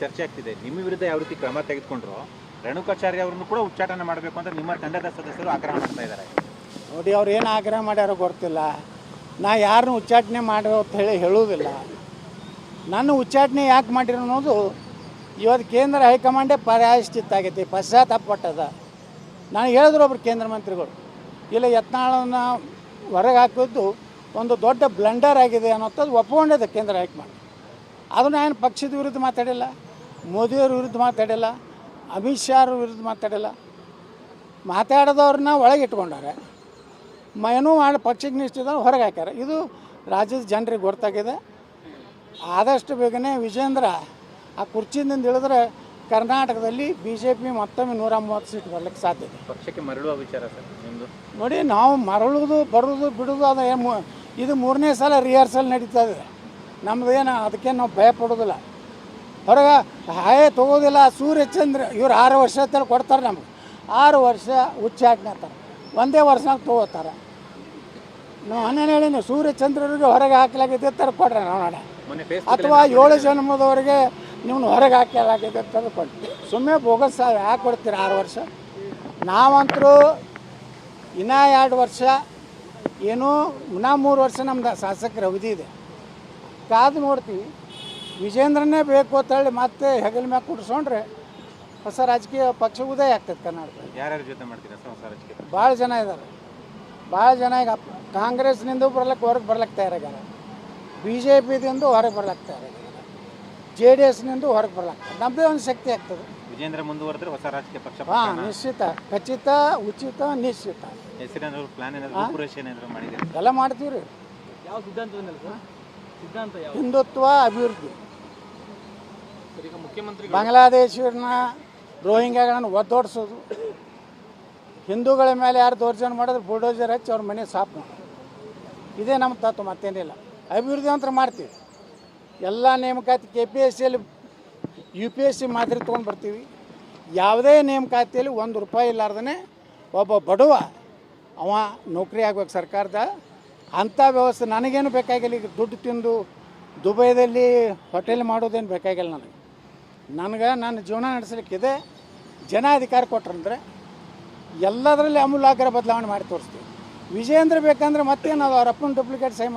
ಚರ್ಚೆ ಆಗ್ತಿದೆ. ನಿಮ್ಮ ವಿರುದ್ಧ ಯಾವ ರೀತಿ ಕ್ರಮ ತೆಗೆದುಕೊಂಡ್ರು? ರೇಣುಕಾಚಾರ್ಯ ಅವರನ್ನು ಕೂಡ ಉಚ್ಚಾಟನೆ ಮಾಡಬೇಕು ಅಂತ ನಿಮ್ಮ ತಂಡದ ಸದಸ್ಯರು ಆಗ್ರಹ ಮಾಡ್ತಾ ಇದ್ದಾರೆ. ನೋಡಿ ಅವ್ರು ಏನು ಆಗ್ರಹ ಮಾಡ್ಯಾರೋ ಗೊತ್ತಿಲ್ಲ. ನಾ ಯಾರನ್ನು ಉಚ್ಚಾಟನೆ ಮಾಡೋ ಅಂತ ಹೇಳಿ ಹೇಳುವುದಿಲ್ಲ. ನಾನು ಉಚ್ಚಾಟನೆ ಯಾಕೆ ಮಾಡಿರೋ ಅನ್ನೋದು ಇವತ್ತು ಕೇಂದ್ರ ಹೈಕಮಾಂಡೇ ಪರಾಯಶ್ಚಿತ್ತ ಆಗೈತಿ ಪಶ್ಚಾತ್ತಾಪಟ್ಟದ ನಾನು ಹೇಳಿದ್ರು ಒಬ್ರು ಕೇಂದ್ರ ಮಂತ್ರಿಗಳು, ಇಲ್ಲ, ಯತ್ನಾಳನ್ನು ಹೊರಗೆ ಹಾಕಿದ್ದು ಒಂದು ದೊಡ್ಡ ಬ್ಲಂಡರ್ ಆಗಿದೆ ಅನ್ನೋಂಥದ್ದು ಒಪ್ಪಿಕೊಂಡಿದೆ ಕೇಂದ್ರ ಹೈಕಮಾಂಡ್. ಅದನ್ನು ಏನು ಪಕ್ಷದ ವಿರುದ್ಧ ಮಾತಾಡಿಲ್ಲ. ಮೋದಿಯವ್ರ ವಿರುದ್ಧ ಮಾತಾಡಿಲ್ಲ ಅಮಿತ್ ಶಾ ಅವ್ರ ವಿರುದ್ಧ ಮಾತಾಡಿಲ್ಲ. ಮಾತಾಡೋದವ್ರನ್ನ ಒಳಗೆ ಇಟ್ಕೊಂಡಾರೆ ಏನೂ ಮಾಡಿ ಪಕ್ಷಕ್ಕೆ ನಿಷ್ಠಿದ ಹೊರಗೆ ಹಾಕ್ಯಾರ. ಇದು ರಾಜ್ಯದ ಜನರಿಗೆ ಗೊತ್ತಾಗಿದೆ. ಆದಷ್ಟು ಬೇಗನೆ ವಿಜೇಂದ್ರ ಆ ಕುರ್ಚಿಯಿಂದ ಇಳಿದ್ರೆ ಕರ್ನಾಟಕದಲ್ಲಿ ಬಿ ಜೆ ಪಿ ಮತ್ತೊಮ್ಮೆ ನೂರ ಮೂವತ್ತು ಸೀಟ್ ಬರ್ಲಿಕ್ಕೆ ಸಾಧ್ಯತೆ ಪಕ್ಷಕ್ಕೆ ಮರಳುವ ವಿಚಾರ ಸರ್ ನಿಮ್ಮದು ನೋಡಿ ನಾವು ಮರಳುವುದು ಬರುವುದು ಬಿಡುವುದು ಅದು ಏನು ಇದು ಮೂರನೇ ಸಲ ರಿಹರ್ಸಲ್ ನಡೀತಾ ಇದೆ. ನಮ್ದು ಏನು ಅದಕ್ಕೇನು ನಾವು ಭಯ ಪಡೋದಿಲ್ಲ ಹೊರಗೆ ಹಾಯ್ ತೊಗೋದಿಲ್ಲ ಸೂರ್ಯ ಸೂರ್ಯಚಂದ್ರ ಇವ್ರು ಆರು ವರ್ಷ ಅಂತೇಳಿ ಕೊಡ್ತಾರೆ ನಮ್ಗೆ. ಆರು ವರ್ಷ ಉಚ್ಚಾಟನೆ ಒಂದೇ ವರ್ಷನಾಗ ತೊಗೋತಾರೆ. ನಾವು ಹನ್ನೆರಡು ಹೇಳೀನಿ ಸೂರ್ಯಚಂದ್ರರಿಗೆ ಹೊರಗೆ ಹಾಕಲಾಗಿದೆ ತರ ಕೊಡ್ರಿ ನಾವು ಅಥವಾ ಏಳು ಜನ್ಮದವರೆಗೆ ನಿಮ್ಮನ್ನು ಹೊರಗೆ ಹಾಕಲಾಗಿದೆ ತರ ಕೊಡ್ತೀವಿ ಸುಮ್ಮನೆ ಬೋಗಸ್ ಯಾಕೆ ಕೊಡ್ತೀರಿ ಆರು ವರ್ಷ? ನಾವಂತರೂ ಇನ್ನೂ ಎರಡು ವರ್ಷ ಏನು ಇನ್ನೂ ಮೂರು ವರ್ಷ ನಮ್ದು ಶಾಸಕರ ಅವಧಿ ಇದೆ. ಕಾದು ನೋಡ್ತೀವಿ. ವಿಜೇಂದ್ರನೇ ಬೇಕು ಅಂತ ಹೇಳಿ ಮತ್ತೆ ಹೆಗಲ ಮ್ಯಾಗ ಕುಡ್ಸೊಂಡ್ರೆ ಹೊಸ ರಾಜಕೀಯ ಪಕ್ಷ ಉದಯ ಆಗ್ತದೆ ಕರ್ನಾಟಕ ಯಾರ್ಯಾರ ಜೊತೆ ಮಾಡ್ತೀರಾ ಹೊಸ ರಾಜಕೀಯ? ಭಾಳ ಜನ ಇದ್ದಾರೆ. ಭಾಳ ಜನ ಈಗ ಕಾಂಗ್ರೆಸ್ನಿಂದ ಬರ್ಲಕ್ಕೆ ಹೊರಗೆ ಬರ್ಲಕ್ಕೆ ತಯಾರಾಗ್ಯಾರ. ಬಿ ಜೆ ಪಿದಿಂದ ಹೊರಗೆ ಬರ್ಲಕ್ಕೆ ತಯಾರಾಗ್ಯಾರ. ಜೆ ಡಿ ಎಸ್ನಿಂದ ಹೊರಗೆ ಬರ್ಲಕ್ಕೆ ನಮ್ಮದೇ ಒಂದು ಶಕ್ತಿ ಆಗ್ತದೆ. ವಿಜೇಂದ್ರ ಮುಂದುವರೆದ್ರೆ ಹೊಸ ರಾಜಕೀಯ ಪಕ್ಷ ಹಾಂ ನಿಶ್ಚಿತ. ಖಚಿತ ಉಚಿತ ನಿಶ್ಚಿತ. ಹೆಸರೇನಾದ್ರು ಪ್ಲಾನ್ ಏನಾದ್ರು ರೂಪುರೇಷೆ ಏನಾದ್ರು ಮಾಡಿದ್ದೀರಾ? ಎಲ್ಲ ಮಾಡ್ತೀವಿ ರೀ ಯಾವ ಸಿದ್ಧಾಂತ ಯಾವ ಹಿಂದುತ್ವ ಅಭಿವೃದ್ಧಿ. ಬಾಂಗ್ಲಾದೇಶಿಯವ್ರನ್ನ ರೋಹಿಂಗ್ಯಾಗಳನ್ನು ಒದ್ದೋಡಿಸೋದು. ಹಿಂದೂಗಳ ಮೇಲೆ ಯಾರು ದೌರ್ಜನ್ಯ ಮಾಡಿದ್ರೆ ಬುಲ್ಡೋಜರ್ ಹಚ್ಚಿ ಅವ್ರ ಮನೆ ಸಾಪ್ ಇದೇ ನಮ್ಮ ತತ್ವ, ಮತ್ತೇನಿಲ್ಲ. ಅಭಿವೃದ್ಧಿ ಅಂತ ಮಾಡ್ತೀವಿ. ಎಲ್ಲ ನೇಮಕಾತಿ ಕೆ ಪಿ ಎಸ್ ಸಿಯಲ್ಲಿ ಯು ಪಿ ಎಸ್ ಸಿ ಮಾದರಿ ತೊಗೊಂಡು ಬರ್ತೀವಿ. ಯಾವುದೇ ನೇಮಕಾತಿಯಲ್ಲಿ ಒಂದು ರೂಪಾಯಿ ಇಲ್ಲಾರ್ದೇ ಒಬ್ಬ ಬಡವ ಅವ ನೌಕರಿ ಆಗ್ಬೇಕು ಸರ್ಕಾರದ. ಅಂಥ ವ್ಯವಸ್ಥೆ ನನಗೇನು ಬೇಕಾಗಿಲ್ಲ. ಈಗ ದುಡ್ಡು ತಿಂದು ದುಬೈದಲ್ಲಿ ಹೋಟೆಲ್ ಮಾಡೋದೇನು ಬೇಕಾಗಿಲ್ಲ ನನಗೆ. ನನಗೆ ನನ್ನ ಜೀವನ ನಡೆಸಲಿಕ್ಕಿದೆ. ಜನ ಅಧಿಕಾರ ಕೊಟ್ರಂದ್ರೆ ಎಲ್ಲದರಲ್ಲಿ ಅಮೂಲಾಗ್ರ ಬದಲಾವಣೆ ಮಾಡಿ ತೋರಿಸ್ತೀವಿ. ವಿಜೇಂದ್ರ ಬೇಕಂದ್ರೆ ಮತ್ತೇನು ಅದು ಅವ್ರ ಅಪ್ಪನ ಡೂಪ್ಲಿಕೇಟ್ ಮಾಡಿ